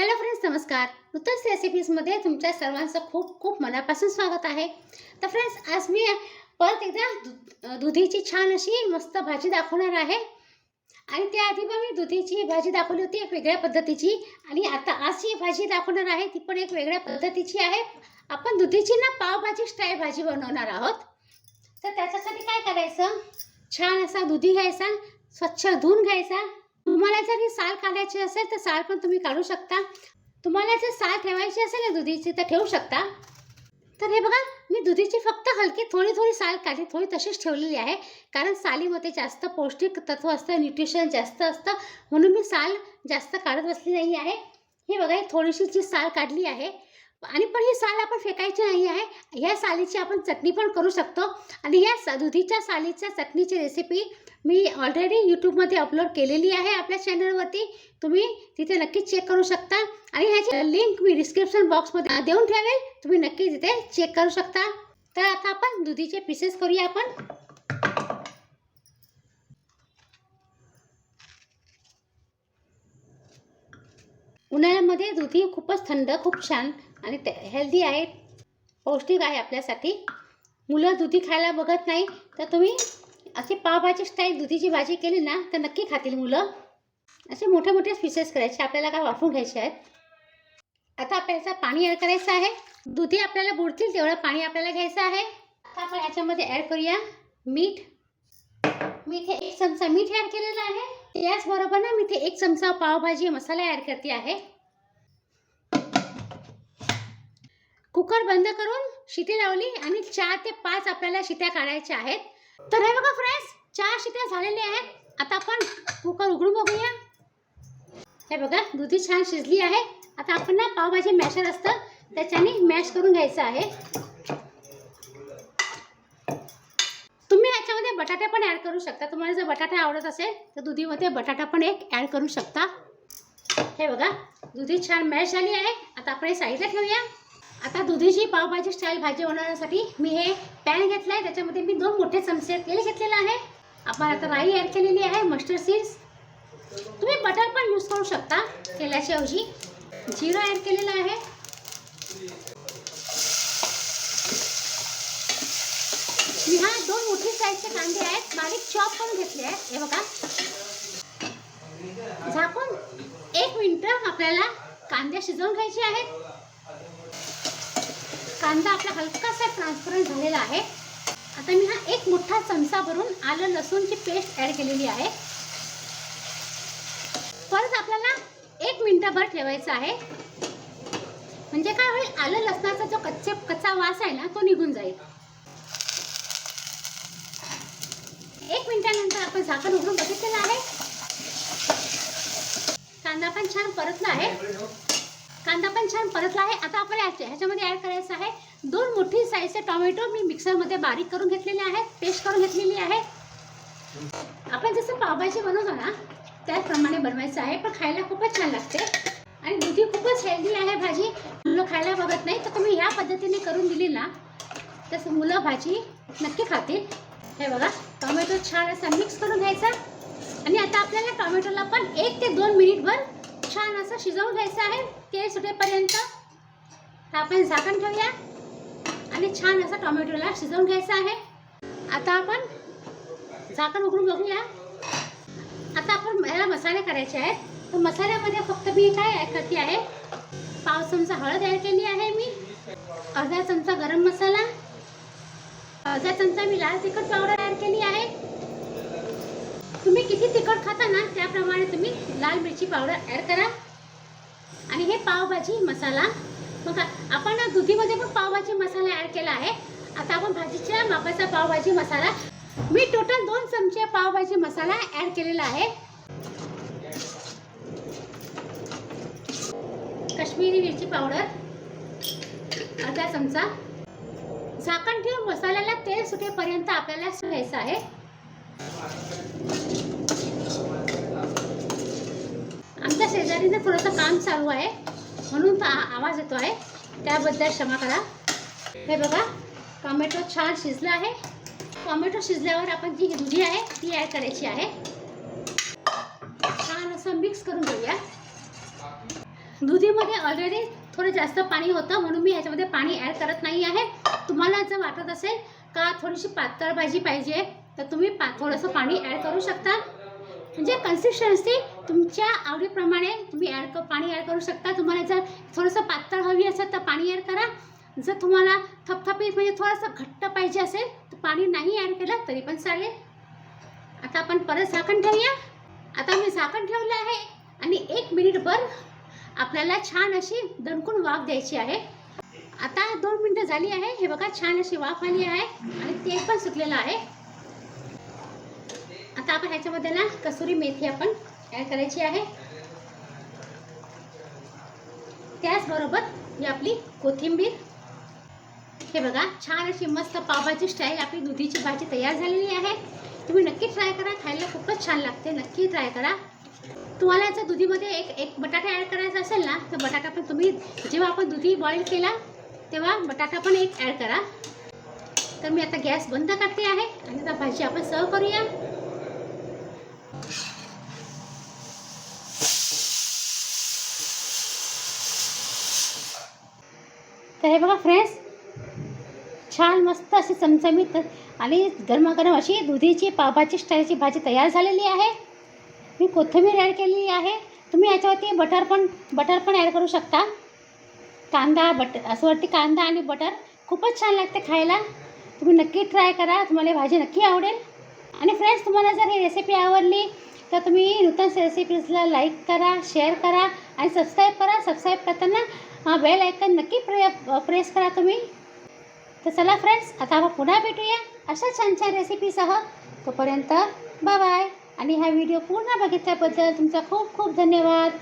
Hello friends नमस्कार. नूतन रेसिपीजमध्ये तुमच्या सर्वांचं खूप खूप मनापासून स्वागत आहे. तर फ्रेंड्स आज मी परत एकदा दुधीची छान अशी मस्त भाजी दाखवणार आहे. आणि त्याआधी पण मी दुधीची भाजी दाखवली होती एक वेगळ्या पद्धतीची. आणि आता आज जी भाजी दाखवणार आहे ती पण एक वेगळ्या पद्धतीची आहे. आपण दुधीची ना पावभाजी स्टाईल भाजी बनवणार आहोत. तर त्याच्यासाठी काय करायचं? छान असा दुधी घ्यायचा स्वच्छ धुवून घ्यायचा. तुम्हाला जर ही साल काढायची असेल तर साल पण तुम्ही काढू शकता. तुम्हाला जर साल ठेवायची असेल ना दुधीची तर ठेवू शकता. तर हे बघा मी दुधीची फक्त हलकी थोडी थोडी साल काढली थोडी तशीच ठेवलेली आहे. कारण सालीमध्ये जास्त पौष्टिक तत्व असतं न्यूट्रिशन जास्त असतं. म्हणून मी साल जास्त काढत बसली नाही आहे. हे बघा ही थोडीशी जी साल काढली आहे. आणि पण ही साल आपण फेकायची नाही आहे. ह्या सालीची आपण चटणी पण करू शकतो. आणि ह्या सा दुधीच्या सालीच्या चटणीची रेसिपी मी ऑलरेडी यूट्यूबमध्ये अपलोड केलेली आहे आपल्या चॅनलवरती तुम्ही तिथे नक्कीच चेक करू शकता. आणि ह्याची लिंक मी डिस्क्रिप्शन बॉक्समध्ये देऊन ठेवेल. तुम्ही नक्की तिथे चेक करू शकता. तर आता आपण दुधीचे पीसेस करूया आपण. उन्हाळ्यामध्ये दुधी खूपच थंड खूप छान आणि हेल्दी आहे. पौष्टिक आहे आपल्यासाठी. मुलं दुधी खायला बघत नाही तर तुम्ही अशी पावभाजी स्टाईल दुधीची भाजी केली ना तर नक्की खातील मुलं. असे मोठे मोठे पीसेस करायचे आपल्याला काय वापरून घ्यायचे आहेत. आता आपल्याला पाणी ॲड करायचं आहे दुधी आपल्याला बुडतील तेवढं पाणी आपल्याला घ्यायचं आहे. आता आपण याच्यामध्ये ॲड करूया मीठ. मी इथे एक चमचा मीठ ॲड केलेलं आहे. याचबरोबर ना मी ते एक चमचा पावभाजी मसाला ॲड करते आहे. कुकर बंद करून शिती लावली आणि चार ते पाच आपल्याला शित्या काढायच्या आहेत. तर हे बघा फ्रेंड्स चहा शिट्या झालेल्या आहेत. आता आपण कुकर उघडून बघूया. हे बघा दुधी छान शिजली आहे. आता आपण ना पावभाजी मॅशर असतं त्याच्याने मॅश करून घ्यायचं आहे. तुम्ही याच्यामध्ये बटाटे पण ॲड करू शकता. तुम्हाला जर बटाटा आवडत असेल तर दुधीमध्ये बटाटा पण एक ॲड करू शकता. हे बघा दुधी छान मॅश झाली आहे. आता आपण हे साईडला ठेवूया. आता दुधीची पावभाजी स्टाईल भाजी बनवण्यासाठी मी हे पॅन घेतला आहे त्याच्यामध्ये मी दोन मोठे चमचे तेल घेतलेलं आहे. आपण आता राई ॲड केलेली आहे मस्टर्ड सीड्स तुम्ही बटर पण यूज करू शकता तेलाच्या ऐवजी जिरं ॲड केलेलं आहे. मी हा दोन मोठी साईजचे कांदे आहेत बारीक चॉप करून घेतले आहेत. हे बघा. झाकून एक मिनटं आपल्याला कांदे शिजवून घ्यायचे आहेत. कांदा आपला हलकासा ट्रान्सपरंट झालेला आहे. आता मी हा एक मोठा चमचा भरून आलं लसूणची पेस्ट ॲड केलेली आहे. परत आपल्याला एक मिनटाभर ठेवायचं आहे. म्हणजे काय होईल? आलं लसणाचा जो कच्चे कच्चा वास आहे ना तो निघून जाईल. एक मिनिटानंतर आपण झाकण उघडून बघितलेलं आहे. कांदा पण छान परतला आहे. कांदा पण छान परतला आहे. आता आपण ह्याच्यामध्ये ॲड करायचं आहे. दोन मोठी साईजचे टोमॅटो मी मिक्सरमध्ये बारीक करून घेतलेले आहेत. पेस्ट करून घेतलेली आहे. आपण जसं पावभाजी बनवतो ना त्याचप्रमाणे बनवायचं आहे. पण खायला खूपच छान लागते. आणि दुधी खूपच हेल्दी आहे भाजी. मुलं खायला बघत नाही. तर तुम्ही ह्या पद्धतीने करून दिली ना तसं मुलं भाजी नक्की खातील. हे बघा टोमॅटो छान असा मिक्स करून घ्यायचा. आणि आता आपल्याला टोमॅटोला पण एक ते दोन मिनिटभर छान असं शिजवून घ्यायचं आहे तेल सुटेपर्यंत. तर आपण झाकण ठेवूया. आणि छान असं टोमॅटोला शिजवून घ्यायचं आहे. आता आपण झाकण उघडून बघूया. आता आपण याला मसाले करायचे आहेत. तर मसाल्यामध्ये फक्त मी काय करते आहे. पाव चमचा हळद ॲड केली आहे मी. अर्धा चमचा गरम मसाला. अर्धा चमचा मी लाल तिखट पावडर ॲड केली आहे. तुम्ही किती तिखट खाता ना त्याप्रमाणे तुम्ही लाल मिरची पावडर ॲड करा. आणि हे पावभाजी मसाला. मग आपण दुधीमध्ये पण पावभाजी मसाला ॲड केला आहे. आता आपण भाजीच्या मापाचा पावभाजी मसाला. मी टोटल दोन चमचे पावभाजी मसाला ॲड केलेला आहे. काश्मीरी मिरची पावडर अर्धा चमचा. झाकण ठेवून मसाल्याला तेल सुटेपर्यंत आपल्याला घ्यायचं आहे. आमच्या शेजारीनं थोडंसं काम चालू आहे. म्हणून आवाज येतो आहे. त्याबद्दल क्षमा करा. हे बघा टोमॅटो छान शिजला आहे. टॉमॅटो शिजल्यावर आपण जी दुधी आहे ती ॲड करायची आहे. छान असं मिक्स करून घेऊया. दुधीमध्ये ऑलरेडी थोडं जास्त पाणी होतं म्हणून मी ह्याच्यामध्ये पाणी ॲड करत नाही आहे. तुम्हाला जर वाटत असेल का थोडीशी पातळ भाजी पाहिजे तर तुम्ही पा थोडंसं पाणी ॲड करू शकता. म्हणजे कन्सिस्टन्सी तुमच्या आवडीप्रमाणे तुम्ही ॲड क पाणी ॲड करू शकता. तुम्हाला जर थोडंसं पातळ हवी असेल तर पाणी ॲड करा. जर तुम्हाला थपथपीत म्हणजे थोडंसं घट्ट पाहिजे असेल तर पाणी नाही ॲड केलं तरी पण चालेल. आता आपण परत झाकण ठेवूया. आता मी झाकण ठेवलं आहे आणि एक मिनिटभर आपल्याला छान अशी दणकून वाफ द्यायची आहे. आता दोन मिनटं झाली आहे. हे बघा छान अशी वाफ आली आहे आणि तेल पण सुकलेलं आहे. आता आपण ह्याच्यामध्ये ना कसुरी मेथी आपण ॲड करायची आहे. त्याचबरोबर ही आपली कोथिंबीर. हे बघा छान अशी मस्त पावभाजी स्टाईल आपली दुधीची भाजी तयार झालेली आहे. तुम्ही नक्की ट्राय करा खायला खूपच छान लागते. नक्की ट्राय करा. तुम्हाला याचा दुधीमध्ये एक एक बटाटा ॲड करायचा असेल ना तर बटाटा पण तुम्ही जेव्हा आपण दुधी बॉईल केला तेव्हा बटाटा पण एक ॲड करा. तर मी आता गॅस बंद करते आहे. आणि आता भाजी आपण सर्व करूया. तर हे बघा फ्रेंड्स छान मस्त अशी चमचमीत आणि गरमागरम अशी दुधीची पावभाजी स्टाईलची भाजी तयार झालेली आहे. मी कोथिंबीर ॲड केलेली आहे. तुम्ही याच्यावरती बटर पण बटर पण ॲड करू शकता. कांदा बट असंवरती कांदा आणि बटर खूपच छान लागते खायला. तुम्ही नक्की ट्राय करा. तुम्हाला भाजी नक्की आवडेल. आणि फ्रेंड्स तुम्हाला जर ही रेसिपी आवडली तर तुम्ही नूतन रेसिपीजला लाईक करा शेअर करा आणि सबस्क्राईब करा. सबस्क्राईब करताना बेल ऐकन नक्की प्रे प्रेस करा तुम्ही. तर चला फ्रेंड्स आता आपण पुन्हा भेटूया अशा छान छान रेसिपीसह तोपर्यंत बाय बाय आणि हा व्हिडिओ पूर्ण बघितल्याबद्दल तुमचा खूप खूप धन्यवाद.